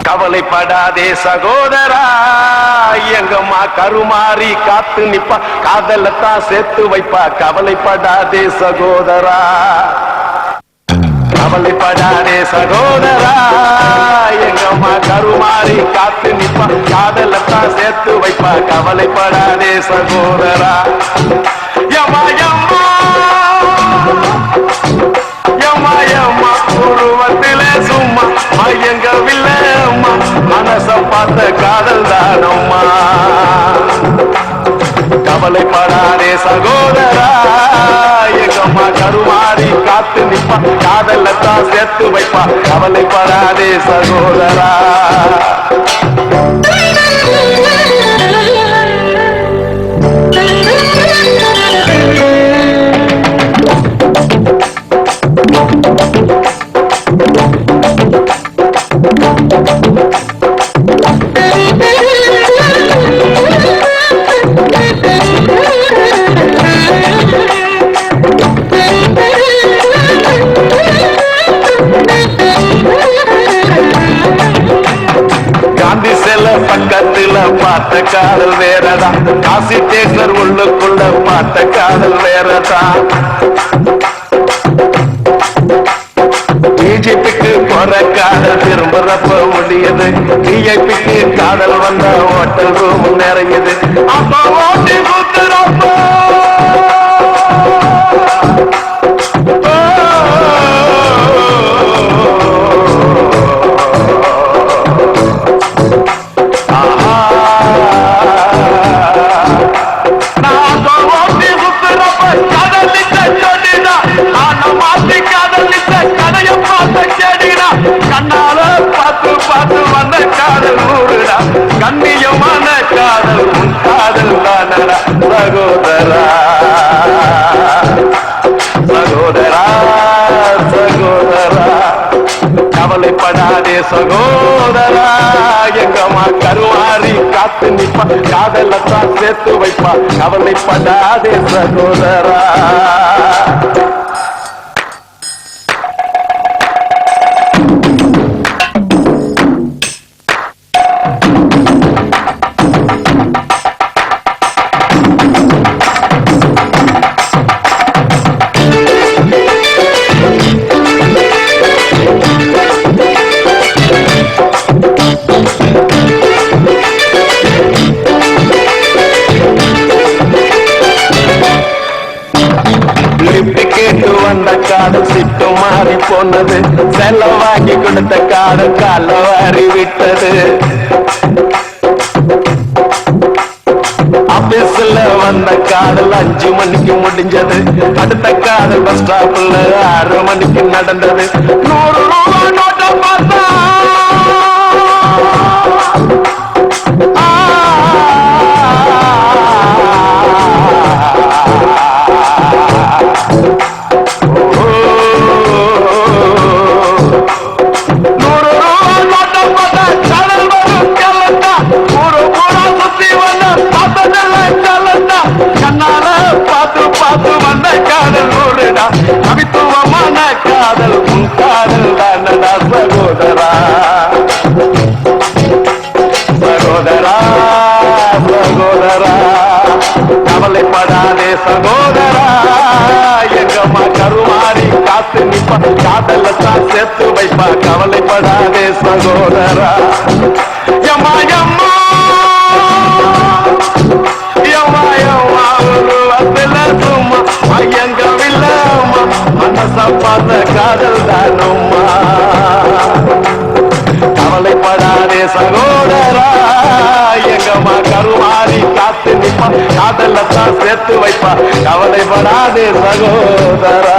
கவலைப்படாதே சகோதரா எங்கம்மா கருமாறி காத்து நிப்பா காதலத்தான் சேர்த்து வைப்பா கவலைப்படாதே சகோதரா. கவலைப்படாதே சகோதரா எங்கம்மா கருமாறி காத்து நிப்பா காதலத்தான் சேர்த்து வைப்பா கவலைப்படாதே சகோதரா. யமா யம்மா கவலைப்படாதே சகோதரா. எங்கம்மா கருமாறி காத்து நிப்பா. காதல்ல தான் சேர்த்து வைப்பா. கவலைப்படாதே சகோதரா. பக்கத்துல பார்த்த காதல் வேறதா? காசி தேசர் உள்ளுக்குள்ள பார்த்த காதல் வேறதா? பிஜேபிக்கு போற காதல் திரும்புறப்ப முடியுது பிஜேபிக்கு காதல் வந்த ஹோட்டல் ரூம் நிறையுது. அப்பா ஓட்டி குத்துறப்போ கண்ணால பார்த்து பார்த்து வந்த காதல் ஊருடா கண்ணியமான காதல் உன் காதல் தானடா சகோதரா சகோதரா சகோதரா கவலைப்படாதே சகோதரா. எங்கம்மா கருவாரி காத்து நிப்பா. காதலத்தான் சேர்த்து வைப்பா. கவலைப்படாதே சகோதரா. திருப்பி கேட்டு வந்த காடு சிட்டு மாறி போனது. செலவாக்கி கொடுத்த காடு கால வாரி விட்டது. ஆபீஸ்ல வந்த காடல் அஞ்சு மணிக்கு முடிஞ்சது. அடுத்த காடு பஸ் ஸ்டாப்ல ஆறு மணிக்கு நடந்தது. நூறு காதல் உன் காதல் தானடா சகோதரா. சகோதரா சகோதரா. கவலைப்படாதே சகோதரா. எங்கம்மா கருமாறி காத்து நிப்பா காதலத்தான் சேர்த்து வைப்பா. கவலைப்படாதே சகோதரா. எம்மா நான் பார்த்த காதல் தானும்மா. கவலைப்படாதே சகோதரா எங்கம்மா கருமாறி காத்து நிப்பா காதல்ல தான் சேர்த்து வைப்பா. கவலைப்படாதே சகோதரா.